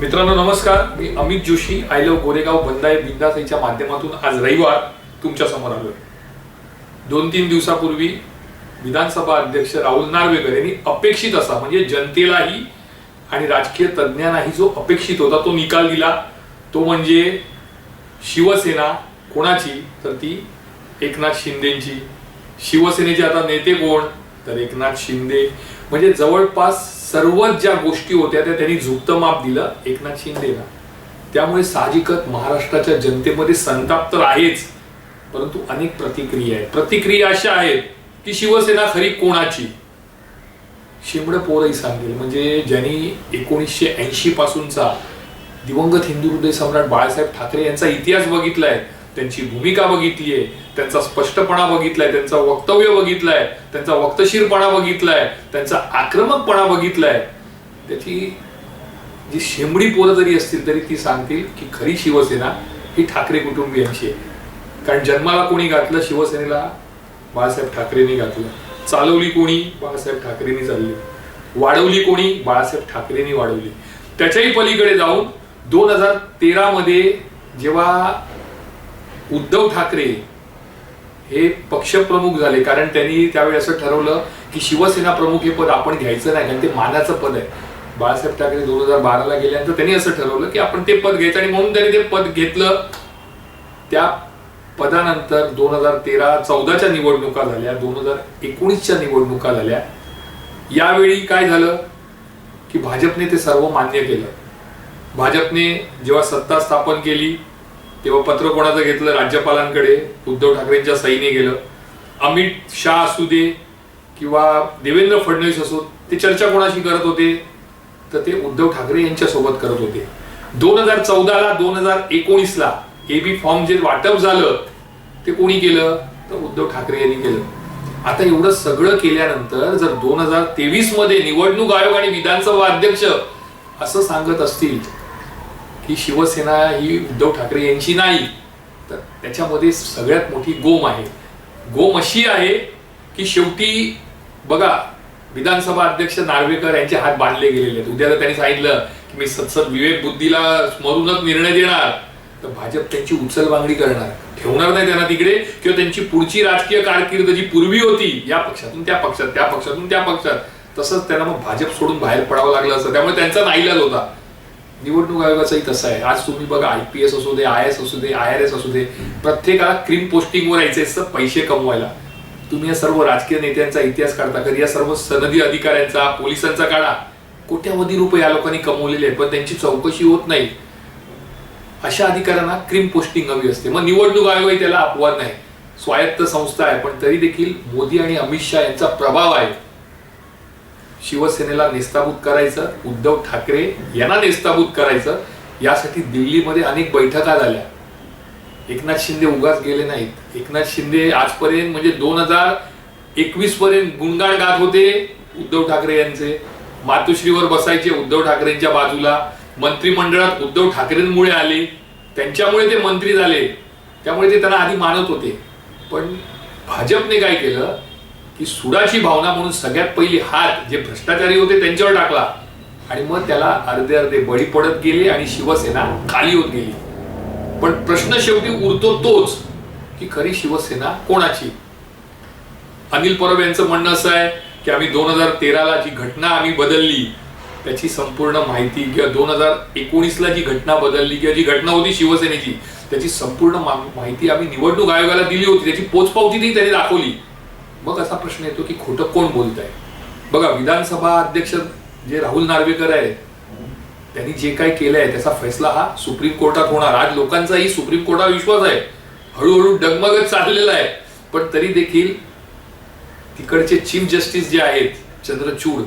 मित्रांनो नमस्कार. मी अमित जोशी. आय लव गोरेगाव बंदाय बिंदास याच्या माध्यमातून आज रविवार तुमच्यासमोर आलोय. दोन तीन दिवसापूर्वी विधानसभा अध्यक्ष राहुल नार्वेकर यांनी अपेक्षित असा म्हणजे जनतेलाही आणि राजकीय तज्ज्ञांनाही जो अपेक्षित होता तो निकाल दिला. तो म्हणजे शिवसेना कोणाची? तर ती एकनाथ शिंदेची. शिवसेनेचे आता नेते कोण? तर एकनाथ शिंदे. म्हणजे जवळपास सर्वच ज्या गोष्टी होत्या त्या त्यांनी झुकतं माप दिलं एकनाथ शिंदेला त्यामुळे साहजिकच महाराष्ट्राच्या जनतेमध्ये संताप तर आहेच परंतु अनेक प्रतिक्रिया आहेत. प्रतिक्रिया अशा आहेत की शिवसेना खरी कोणाची? शिमड पोरही सांगेल. म्हणजे ज्यांनी एकोणीसशे ऐंशी पासूनचा दिवंगत हिंदू हृदय सम्राट बाळासाहेब ठाकरे यांचा इतिहास बघितलाय त्यांची भूमिका बघितली आहे त्यांचा स्पष्टपणा बघितलाय त्यांचं वक्तव्य बघितलंय त्यांचा वक्तशीरपणा बघितलाय त्यांचा आक्रमकपणा बघितलाय. त्याची जी शेंबडी पोरं जरी असतील तरी ती सांगतील की खरी शिवसेना ही ठाकरे कुटुंबियांची आहे. कारण जन्माला कोणी घातलं शिवसेनेला बाळासाहेब ठाकरेंनी घातलं. चालवली कोणी बाळासाहेब ठाकरेंनी चालली. वाढवली कोणी बाळासाहेब ठाकरेंनी वाढवली. त्याच्याही पलीकडे जाऊन दोन हजार तेरा मध्ये जेव्हा उद्धव ठाकरे हे पक्षप्रमुख झाले. कारण त्यांनी त्यावेळी असं ठरवलं की शिवसेना प्रमुख हे पद आपण घ्यायचं नाही कारण ते मानाचं पद आहे. बाळासाहेब ठाकरे दोन हजार बाराला गेल्यानंतर त्यांनी असं ठरवलं की आपण ते पद घ्यायचं आणि म्हणून त्यांनी ते पद घेतलं. त्या पदानंतर दोन हजार तेरा चौदाच्या निवडणुका झाल्या दोन हजार एकोणीसच्या निवडणुका झाल्या. यावेळी काय झालं की भाजपने ते सर्व मान्य केलं. भाजपने जेव्हा सत्ता स्थापन केली तेव्हा पत्र कोणाचं घेतलं? राज्यपालांकडे. उद्धव ठाकरेंच्या सईने गेलं. अमित शाह असू दे किंवा देवेंद्र फडणवीस असो ते चर्चा कोणाशी करत होते? तर ते उद्धव ठाकरे यांच्या सोबत करत होते. दोन हजार चौदाला दोन हजार एकोणीसला एबी फॉर्म जे वाटप झालं ते कोणी केलं? तर उद्धव ठाकरे यांनी केलं. आता एवढं सगळं केल्यानंतर जर दोन हजार तेवीसमध्ये निवडणूक आयोग आणि विधानसभा अध्यक्ष असं सांगत असतील ही शिवसेना ही उद्धव ठाकरे यांची नाही. तर त्याच्यामध्ये सगळ्यात मोठी गोम आहे. गोम अशी आहे की शेवटी बघा विधानसभा अध्यक्ष नार्वेकर यांचे हात बांधले गेलेले आहेत. उद्या त्यांनी सांगितलं की मी सतसत विवेक बुद्धीला स्मरूनच निर्णय देणार. तर भाजप त्यांची उचलबांगडी करणार. ठेवणार नाही त्यांना तिकडे किंवा त्यांची पुढची राजकीय कारकीर्द जी पूर्वी होती या पक्षातून त्या पक्षात त्या पक्षातून त्या पक्षात. तसंच त्यांना मग भाजप सोडून बाहेर पडावं लागलं असं त्यामुळे त्यांचा नाईलाज होता. निवडणूक आयोगाचाही तसा आहे. आज तुम्ही बघा आय पी एस असू दे आय एस असू दे आय आर एस असू दे प्रत्येकाला क्रीम पोस्टिंगवर यायचं असतं पैसे कमवायला. तुम्ही या सर्व राजकीय नेत्यांचा इतिहास काढता कधी? या सर्व सनदी अधिकाऱ्यांचा पोलिसांचा काढा. कोट्यावधी रुपये या लोकांनी कमवलेले आहेत पण त्यांची चौकशी होत नाही. अशा अधिकाऱ्यांना क्रीम पोस्टिंग हवी असते. मग निवडणूक आयोगही त्याला अपवाद नाही. स्वायत्त संस्था आहे पण तरी देखील मोदी आणि अमित शहा यांचा प्रभाव आहे. शिवसेनेला नेस्ताभूत करायचं उद्धव ठाकरे यांना नेस्ताभूत करायचं यासाठी दिल्लीमध्ये अनेक बैठका झाल्या. एकनाथ शिंदे उगाच गेले नाहीत. एकनाथ शिंदे आजपर्यंत म्हणजे दोन हजार एकवीस पर्यंत गुणगाण गात होते उद्धव ठाकरे यांचे. मातोश्रीवर बसायचे उद्धव ठाकरेंच्या बाजूला. मंत्रिमंडळात उद्धव ठाकरेंमुळे आले. त्यांच्यामुळे ते मंत्री झाले. त्यामुळे ते त्यांना आधी मानत होते. पण भाजपने काय केलं? की सुडाची भावना म्हणून सगळ्यात पहिली हात जे भ्रष्टाचारी होते त्यांच्यावर टाकला. आणि मग त्याला अर्धे अर्धे बळी पडत गेले आणि शिवसेना खाली होत गेली. पण प्रश्न शेवटी उरतो तोच की खरी शिवसेना कोणाची? अनिल परब यांचं म्हणणं असं आहे की आम्ही दोन हजार तेराला जी घटना आम्ही बदलली त्याची संपूर्ण माहिती किंवा दोन हजार एकोणीसला जी घटना बदलली किंवा जी घटना होती शिवसेनेची त्याची संपूर्ण माहिती आम्ही निवडणूक आयोगाला दिली होती त्याची पोचपावती त्यांनी दाखवली. मग असा प्रश्न येतो की खोटं कोण बोलत आहे बघा विधानसभा अध्यक्ष जे राहुल नार्वेकर आहे त्यांनी जे काही केलंय त्याचा फैसला हा सुप्रीम कोर्टात होणार. आज लोकांचाही सुप्रीम कोर्टावर विश्वास आहे. हळूहळू डगमगत चाललेला आहे. पण तरी देखील तिकडचे चीफ जस्टिस जे आहेत चंद्रचूड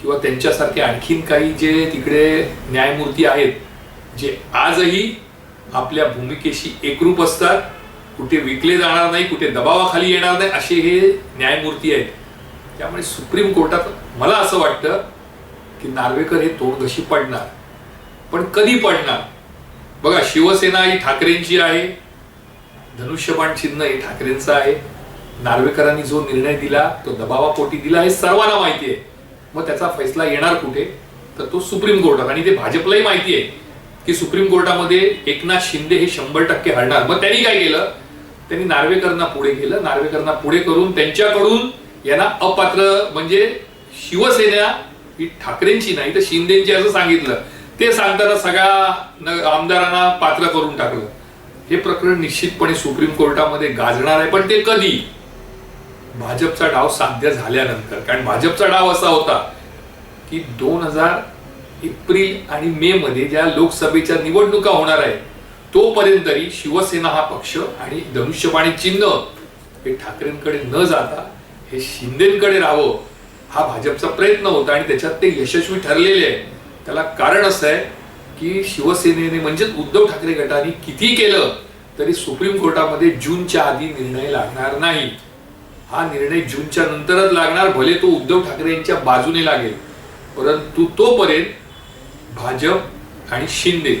किंवा त्यांच्यासारखे आणखीन काही जे तिकडे न्यायमूर्ती आहेत जे आजही आपल्या भूमिकेशी एकरूप असतात कुठे विकले जाणार नाही कुठे दबावाखाली येणार नाही असे हे न्यायमूर्ती आहेत. त्यामुळे सुप्रीम कोर्टात मला असं वाटतं की नार्वेकर हे तोंडघशी पडणार. पण कधी पडणार? बघा शिवसेना ही ठाकरेंची आहे. धनुष्यबाण चिन्ह हे ठाकरेंचं आहे. नार्वेकरांनी जो निर्णय दिला तो दबावापोटी दिला हे सर्वांना माहिती आहे. मग त्याचा फैसला येणार कुठे? तर तो सुप्रीम कोर्टात. आणि ते भाजपलाही माहिती आहे की सुप्रीम कोर्टामध्ये एकनाथ शिंदे हे शंभर टक्के हरणार. मग त्यांनी काय केलं? त्यांनी नार्वेकरांना पुढे केलं. नार्वेकरांना पुढे करून त्यांच्याकडून यांना अपात्र म्हणजे शिवसेना ही ठाकरेंची नाही तर शिंदेची असं सांगितलं. ते सांगताना सगळ्या न- आमदारांना पात्र करून टाकलं. हे प्रकरण निश्चितपणे सुप्रीम कोर्टामध्ये गाजणार आहे पण ते कधी? भाजपचा डाव साध्य झाल्यानंतर. कारण भाजपचा डाव असा होता की दोन हजार एप्रिल आणि मे मध्ये ज्या लोकसभेच्या निवडणुका होणार आहे तोपर्यंत तरी शिवसेना हा पक्ष आणि धनुष्यबाणी चिन्ह हे ठाकरेंकडे न जाता हे शिंदेकडे राहावं हा भाजपचा प्रयत्न होता आणि त्याच्यात ते यशस्वी ठरलेले आहे. त्याला कारण असं आहे की शिवसेनेने म्हणजेच उद्धव ठाकरे गटाने किती केलं तरी सुप्रीम कोर्टामध्ये जूनच्या आधी निर्णय लागणार नाही. हा निर्णय जूनच्या नंतरच लागणार भले तो उद्धव ठाकरे यांच्या बाजूने लागेल. परंतु तोपर्यंत भाजप आणि शिंदे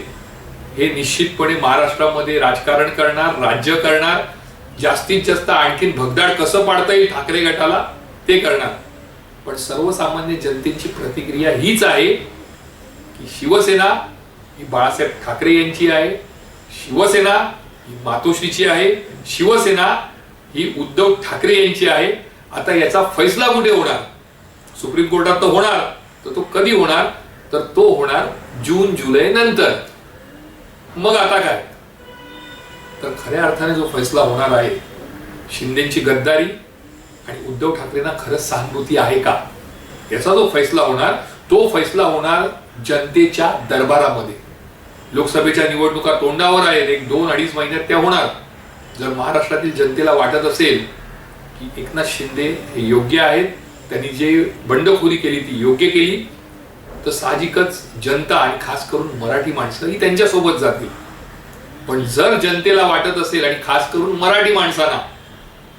हे निश्चितपणे महाराष्ट्रामध्ये राजकारण करणार राज्य करणार जास्तीत जास्त आणखीन भगदाड कसं पाडता येईल ठाकरे गटाला ते करणार. पण सर्वसामान्य जनतेची प्रतिक्रिया हीच आहे की शिवसेना ही बाळासाहेब ठाकरे यांची आहे शिवसेना ही मातोश्रीची आहे शिवसेना ही उद्धव ठाकरे यांची आहे. आता याचा फैसला कुठे होणार? सुप्रीम कोर्टात तो होणार तर तो कधी होणार? तर तो होणार जून जुलै नंतर. मग आता काय? तर खऱ्या अर्थाने जो फैसला होणार आहे शिंदेची गद्दारी आणि उद्धव ठाकरेंना खरंच सहानुभूती आहे का? याचा जो फैसला होणार तो फैसला होणार जनतेच्या दरबारामध्ये. लोकसभेच्या निवडणुका तोंडावर आहेत एक दोन अडीच महिन्यात त्या होणार. जर महाराष्ट्रातील जनतेला वाटत असेल की एकनाथ शिंदे हे योग्य आहेत त्यांनी जे बंडखोरी केली ती योग्य केली तर साहजिकच जनता आणि खास करून मराठी माणसं ही त्यांच्यासोबत जातील. पण जर जनतेला वाटत असेल आणि खास करून मराठी माणसांना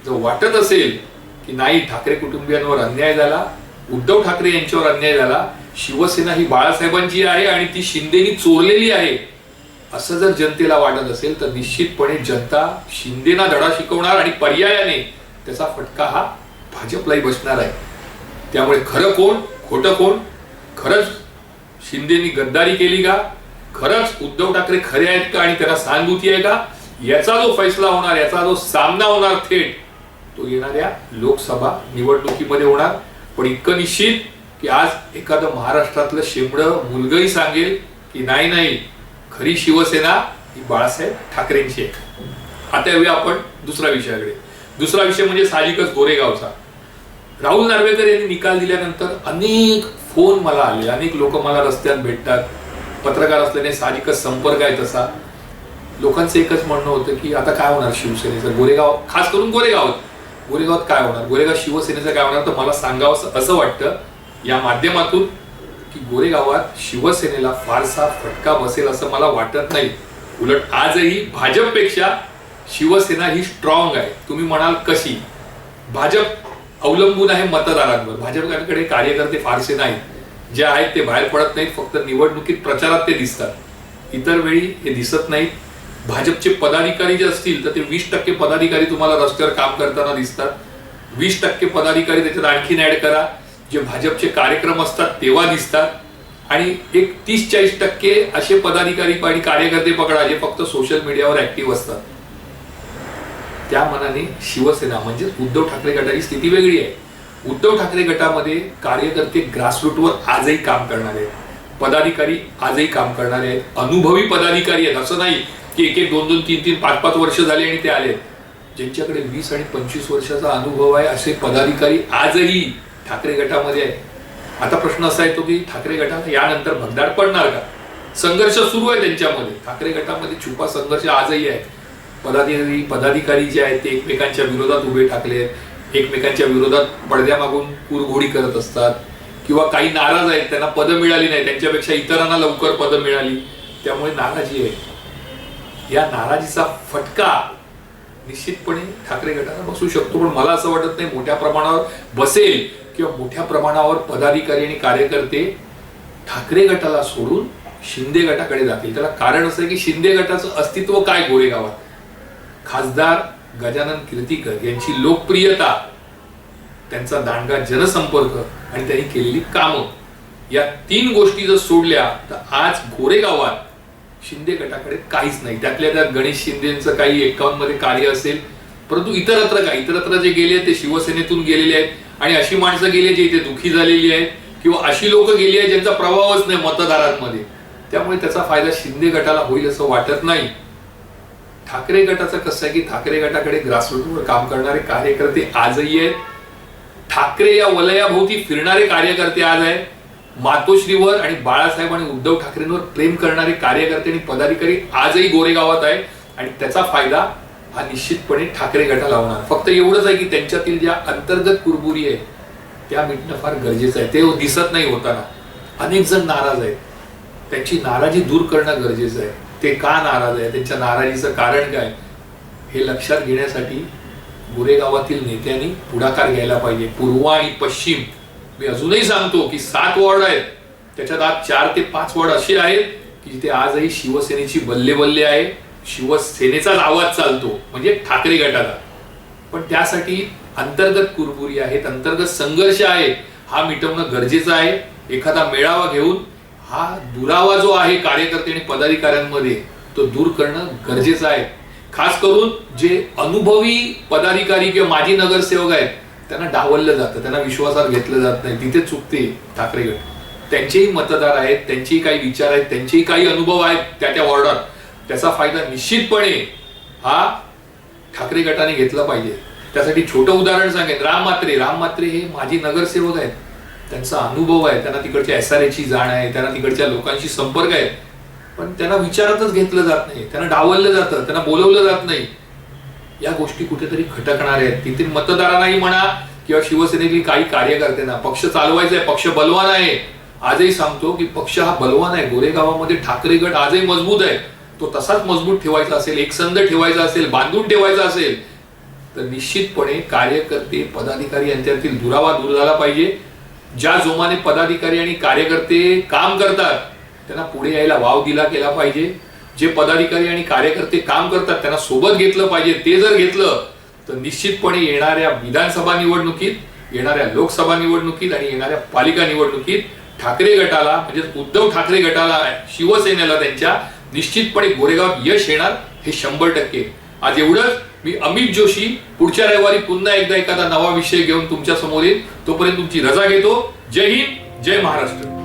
जर वाटत असेल की नाही ठाकरे कुटुंबियांवर अन्याय झाला उद्धव ठाकरे यांच्यावर अन्याय झाला शिवसेना ही बाळासाहेबांची आहे आणि ती शिंदेनी चोरलेली आहे असं जर जनतेला वाटत असेल तर निश्चितपणे जनता शिंदेना धडा शिकवणार आणि पर्यायाने त्याचा फटका हा भाजपलाही बसणार आहे. त्यामुळे खरं कोण खोटं कोण खरंच? शिंदेनी गद्दारी केली का? खरंच उद्धव ठाकरे खरे आहेत का आणि त्यांना सहानुभूती आहे का? याचा जो फैसला होणार याचा जो सामना होणार थेट तो येणाऱ्या लोकसभा निवडणुकीमध्ये होणार. पण इतकं निश्चित की आज एखादं महाराष्ट्रातलं शेंबडं मुलगही सांगेल की नाही नाही खरी शिवसेना ही बाळासाहेब ठाकरेंची आहे. आता येऊया आपण दुसऱ्या विषयाकडे. दुसरा विषय म्हणजे साहजिकच गोरेगावचा. राहुल नार्वेकर यांनी निकाल दिल्यानंतर अनेक फोन मला आले. अनेक लोक मला रस्त्यात भेटतात. पत्रकार असल्याने साहजिकच संपर्क आहे तसा. लोकांचं एकच म्हणणं होतं की आता काय होणार शिवसेनेचं? गोरेगाव खास करून गोरेगावात. गोरेगावात काय होणार? गोरेगाव शिवसेनेचं काय होणार? तर मला सांगावं असं- असं वाटतं या माध्यमातून की गोरेगावात शिवसेनेला फारसा फटका बसेल असं मला वाटत नाही. उलट आजही भाजपपेक्षा शिवसेना ही स्ट्रॉंग आहे. तुम्ही म्हणाल कशी? भाजप अवलंबून आहे मतदारांवर. भाजपकडे कार्यकर्ते फारसे नाहीत. जे आहेत ते बाहेर पडत नाहीत फक्त निवडणुकीत प्रचारात ते दिसतात. इतर वेळी हे दिसत नाहीत. भाजपचे पदाधिकारी जे असतील तर ते वीस टक्के पदाधिकारी तुम्हाला रस्त्यावर काम करताना दिसतात. वीस टक्के पदाधिकारी त्याच्यात आणखीन ऍड करा. जे भाजपचे कार्यक्रम असतात तेव्हा दिसतात. आणि एक तीस चाळीस टक्के असे पदाधिकारी आणि कार्यकर्ते पकडा जे फक्त सोशल मीडियावर ऍक्टिव्ह असतात. त्या मनाने शिवसेना म्हणजे उद्धव ठाकरे गटाची स्थिती वेगळी आहे. उद्धव ठाकरे गटामध्ये कार्यकर्ते ग्रासरूटवर आजही काम करणारे आहेत. पदाधिकारी आजही काम करणारे आहेत. अनुभवी पदाधिकारी आहेत. असं नाही की एक एक दोन दोन तीन तीन पाच पाच वर्ष झाले आणि ते आले ज्यांच्याकडे वीस आणि पंचवीस वर्षाचा अनुभव आहे असे पदाधिकारी आजही ठाकरे गटामध्ये आहे आता प्रश्न असा येतो की ठाकरे गटाला यानंतर भगदाड पडणार का? संघर्ष सुरू आहे त्यांच्यामध्ये. ठाकरे गटामध्ये छुपा संघर्ष आजही आहे. पदाधिकारी पदाधिकारी जे आहेत ते एकमेकांच्या विरोधात उभे ठाकले एकमेकांच्या विरोधात पडद्यामागून कुरघोडी करत असतात. किंवा काही नाराज आहेत त्यांना पदं मिळाली नाही त्यांच्यापेक्षा इतरांना लवकर पदं मिळाली. त्यामुळे नाराजी आहे. या नाराजीचा फटका निश्चितपणे ठाकरे गटाला बसू शकतो. पण मला असं वाटत नाही मोठ्या प्रमाणावर बसेल किंवा मोठ्या प्रमाणावर पदाधिकारी आणि कार्यकर्ते ठाकरे गटाला सोडून शिंदे गटाकडे जातील. त्याला कारण असं आहे की शिंदे गटाचं अस्तित्व काय गोरेगावात? खासदार गजानन कीर्तीकर यांची लोकप्रियता त्यांचा दांडगा जनसंपर्क आणि त्यांनी केलेली कामं. या तीन गोष्टी जर सोडल्या तर आज गोरेगावात शिंदे गटाकडे काहीच नाही. त्यातल्या त्यात गणेश शिंदेचं काही एकावन्नमध्ये कार्य असेल परंतु इतरत्र काय? इतरत्र जे गेले ते शिवसेनेतून गेलेले आहेत आणि अशी माणसं गेली जे इथे दुखी झालेली आहेत किंवा अशी लोक गेली आहेत ज्यांचा प्रभावच नाही मतदारांमध्ये. त्यामुळे त्याचा फायदा शिंदे गटाला होईल असं वाटत नाही. ठाकरे गटाचं कसं आहे की ठाकरे गटाकडे ग्रासरूटवर काम करणारे कार्यकर्ते आजही आहेत. ठाकरे या वलयाभोवती फिरणारे कार्यकर्ते आज आहेत. मातोश्रीवर आणि बाळासाहेब आणि उद्धव ठाकरेंवर प्रेम करणारे कार्यकर्ते आणि पदाधिकारी आजही गोरेगावात आहे आणि त्याचा फायदा हा निश्चितपणे ठाकरे गटाला होणार. फक्त एवढंच आहे की त्यांच्यातील ज्या अंतर्गत कुरबुरी आहे त्या मिटणं फार गरजेचं आहे. ते दिसत नाही होताना. अनेक जण नाराज आहेत. त्यांची नाराजी दूर करणं गरजेचं आहे. ते का नाराज आहे? त्यांच्या नाराजीचं कारण काय? हे लक्षात घेण्यासाठी गोरेगावातील नेत्यांनी पुढाकार घ्यायला पाहिजे. पूर्व आणि पश्चिम. मी अजूनही सांगतो की सात वॉर्ड आहेत. त्याच्यात आज चार ते पाच वॉर्ड असे आहेत की जिथे आजही शिवसेनेची बल्ले बल्ले आहे. शिवसेनेचाच आवाज चालतो म्हणजे ठाकरे गटाला. पण त्यासाठी अंतर्गत कुरबुरी आहेत अंतर्गत संघर्ष आहे. हा मिटवणं गरजेचं आहे. एखादा मेळावा घेऊन हा दुरावा जो आहे कार्यकर्ते आणि पदाधिकाऱ्यांमध्ये तो दूर करणं गरजेचं आहे. खास करून जे अनुभवी पदाधिकारी किंवा माजी नगरसेवक आहेत त्यांना डावललं जातं त्यांना विश्वासात घेतलं जात नाही. तिथे चुकते ठाकरे गट. त्यांचेही मतदार आहेत त्यांचेही काही विचार आहेत त्यांचेही काही अनुभव आहेत त्या त्या वॉर्डात. त्याचा फायदा निश्चितपणे हा ठाकरे गटाने घेतला पाहिजे. त्यासाठी छोटं उदाहरण सांगेन. राम मात्रे राम मात्रे हे माजी नगरसेवक आहेत. त्यांचा अनुभव आहे त्यांना तिकडच्या एस आर ची जाण आहे त्यांना तिकडच्या लोकांशी संपर्क आहे. पण त्यांना विचारातच घेतलं जात नाही त्यांना डावललं जातं त्यांना बोलवलं जात नाही. या गोष्टी कुठेतरी खटकणार आहेत. तिथे मतदारांनाही म्हणा किंवा शिवसेनेतील काही कार्यकर्त्यांना पक्ष चालवायचा आहे पक्ष बलवान आहे. आजही सांगतो की पक्ष हा बलवान आहे. गोरेगावामध्ये ठाकरे गट आजही मजबूत आहे. तो तसाच मजबूत ठेवायचा असेल एकसंध ठेवायचा असेल बांधून ठेवायचा असेल तर निश्चितपणे कार्यकर्ते पदाधिकारी यांच्यातील दुरावा दूर झाला पाहिजे. ज्या जोमाने पदाधिकारी आणि कार्यकर्ते काम करतात त्यांना पुढे यायला वाव दिला केला पाहिजे. जे पदाधिकारी आणि कार्यकर्ते काम करतात त्यांना सोबत घेतलं पाहिजे. ते जर घेतलं तर निश्चितपणे येणाऱ्या विधानसभा निवडणुकीत येणाऱ्या लोकसभा निवडणुकीत आणि येणाऱ्या पालिका निवडणुकीत ठाकरे गटाला म्हणजे उद्धव ठाकरे गटाला शिवसेनेला त्यांच्या निश्चितपणे गोरेगाव यश येणार हे शंभर टक्के. आज एवढंच. मी अमित जोशी पुढच्या रविवारी पुन्हा एकदा एखादा नवा विषय घेऊन तुमच्यासमोर येईल तोपर्यंत तुमची रजा घेतो. जय हिंद जय महाराष्ट्र.